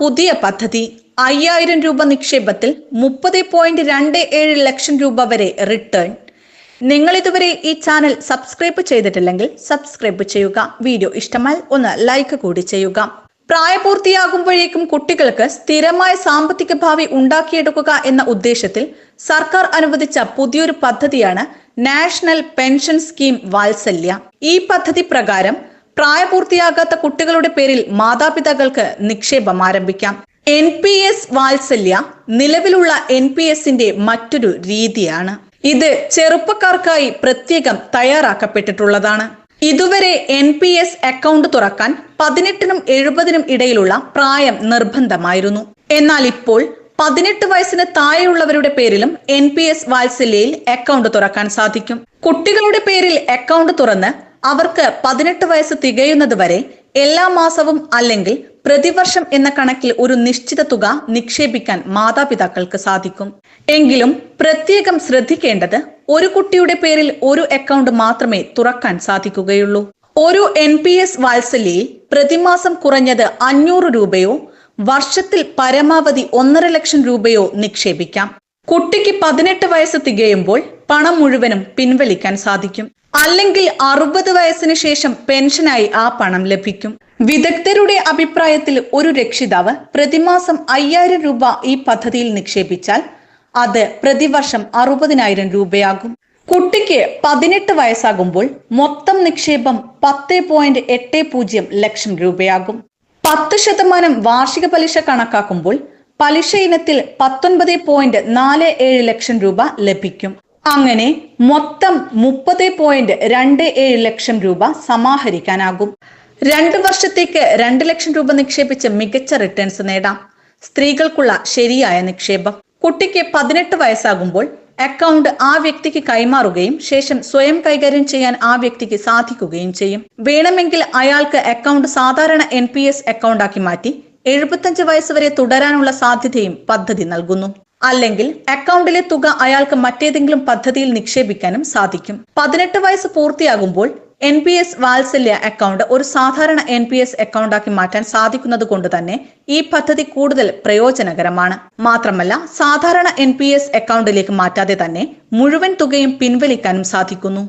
പുതിയ പദ്ധതി. അയ്യായിരം രൂപ നിക്ഷേപത്തിൽ മുപ്പത് പോയിന്റ് രണ്ട് ഏഴ് ലക്ഷം രൂപ വരെ റിട്ടേൺ നിങ്ങൾ ഇതുവരെ ഈ ചാനൽ സബ്സ്ക്രൈബ് ചെയ്തിട്ടില്ലെങ്കിൽ സബ്സ്ക്രൈബ് ചെയ്യുക. വീഡിയോ ഇഷ്ടമായാൽ ഒന്ന് ലൈക്ക് കൂടി ചെയ്യുക. പ്രായപൂർത്തിയാകുമ്പോഴേക്കും കുട്ടികൾക്ക് സ്ഥിരമായ സാമ്പത്തിക ഭാവി ഉണ്ടാക്കിയെടുക്കുക എന്ന ഉദ്ദേശത്തിൽ സർക്കാർ അനുവദിച്ച പുതിയൊരു പദ്ധതിയാണ് നാഷണൽ പെൻഷൻ സ്കീം വാത്സല്യ. ഈ പദ്ധതി പ്രകാരം പ്രായപൂർത്തിയാകാത്ത കുട്ടികളുടെ പേരിൽ മാതാപിതാക്കൾക്ക് നിക്ഷേപം ആരംഭിക്കാം. എൻ പി എസ് വാത്സല്യ നിലവിലുള്ള എൻ പി എസിന്റെ മറ്റൊരു രീതിയാണ്. ഇത് ചെറുപ്പക്കാർക്കായി പ്രത്യേകം തയ്യാറാക്കപ്പെട്ടിട്ടുള്ളതാണ്. ഇതുവരെ എൻ പി എസ് അക്കൗണ്ട് തുറക്കാൻ പതിനെട്ടിനും എഴുപതിനും ഇടയിലുള്ള പ്രായം നിർബന്ധമായിരുന്നു. എന്നാൽ ഇപ്പോൾ പതിനെട്ട് വയസ്സിന് താഴെയുള്ളവരുടെ പേരിലും എൻ പി എസ് വാത്സല്യയിൽ അക്കൗണ്ട് തുറക്കാൻ സാധിക്കും. കുട്ടികളുടെ പേരിൽ അക്കൗണ്ട് തുറന്ന് അവർക്ക് പതിനെട്ട് വയസ്സ് തികയുന്നത് വരെ എല്ലാ മാസവും അല്ലെങ്കിൽ പ്രതിവർഷം എന്ന കണക്കിൽ ഒരു നിശ്ചിത തുക നിക്ഷേപിക്കാൻ മാതാപിതാക്കൾക്ക് സാധിക്കും. എങ്കിലും പ്രത്യേകം ശ്രദ്ധിക്കേണ്ടത് ഒരു കുട്ടിയുടെ പേരിൽ ഒരു അക്കൗണ്ട് മാത്രമേ തുറക്കാൻ സാധിക്കുകയുള്ളൂ. ഒരു എൻ പി എസ് വാത്സല്യയിൽ പ്രതിമാസം കുറഞ്ഞത് അഞ്ഞൂറ് രൂപയോ വർഷത്തിൽ പരമാവധി ഒന്നര ലക്ഷം രൂപയോ നിക്ഷേപിക്കാം. കുട്ടിക്ക് പതിനെട്ട് വയസ്സ് തികയുമ്പോൾ പണം മുഴുവനും പിൻവലിക്കാൻ സാധിക്കും. അല്ലെങ്കിൽ അറുപത് വയസ്സിന് ശേഷം പെൻഷനായി ആ പണം ലഭിക്കും. വിദഗ്ധരുടെ അഭിപ്രായത്തിൽ ഒരു രക്ഷിതാവ് പ്രതിമാസം അയ്യായിരം രൂപ ഈ പദ്ധതിയിൽ നിക്ഷേപിച്ചാൽ അത് പ്രതിവർഷം അറുപതിനായിരം രൂപയാകും. കുട്ടിക്ക് പതിനെട്ട് വയസ്സാകുമ്പോൾ മൊത്തം നിക്ഷേപം പത്ത് പോയിന്റ് എട്ട് പൂജ്യം ലക്ഷം രൂപയാകും. പത്ത് ശതമാനം വാർഷിക പലിശ കണക്കാക്കുമ്പോൾ പലിശ ഇനത്തിൽ പത്തൊൻപത് പോയിന്റ് നാല് ഏഴ് ലക്ഷം രൂപ ലഭിക്കും. അങ്ങനെ മൊത്തം മുപ്പത് പോയിന്റ് രണ്ട് ഏഴ് ലക്ഷം രൂപ സമാഹരിക്കാനാകും. രണ്ട് വർഷത്തേക്ക് രണ്ട് ലക്ഷം രൂപ നിക്ഷേപിച്ച് മികച്ച റിട്ടേൺസ് നേടാം. സ്ത്രീകൾക്കുള്ള ശരിയായ നിക്ഷേപം. കുട്ടിക്ക് പതിനെട്ട് വയസ്സാകുമ്പോൾ അക്കൗണ്ട് ആ വ്യക്തിക്ക് കൈമാറുകയും ശേഷം സ്വയം കൈകാര്യം ചെയ്യാൻ ആ വ്യക്തിക്ക് സാധിക്കുകയും ചെയ്യും. വേണമെങ്കിൽ അയാൾക്ക് അക്കൗണ്ട് സാധാരണ എൻ പി എസ് അക്കൗണ്ടാക്കി മാറ്റി എഴുപത്തഞ്ച് വയസ്സ് വരെ തുടരാനുള്ള സാധ്യതയും പദ്ധതി നൽകുന്നു. അല്ലെങ്കിൽ അക്കൗണ്ടിലെ തുക അയാൾക്ക് മറ്റേതെങ്കിലും പദ്ധതിയിൽ നിക്ഷേപിക്കാനും സാധിക്കും. പതിനെട്ട് വയസ്സ് പൂർത്തിയാകുമ്പോൾ N P S Vatsalya account ഒരു സാധാരണ എൻ പി എസ് അക്കൗണ്ടാക്കി മാറ്റാൻ സാധിക്കുന്നത് കൊണ്ട് തന്നെ ഈ പദ്ധതി കൂടുതൽ പ്രയോജനകരമാണ്. മാത്രമല്ല സാധാരണ എൻ പി എസ് അക്കൗണ്ടിലേക്ക് മാറ്റാതെ തന്നെ മുഴുവൻ തുകയും പിൻവലിക്കാനും സാധിക്കുന്നു.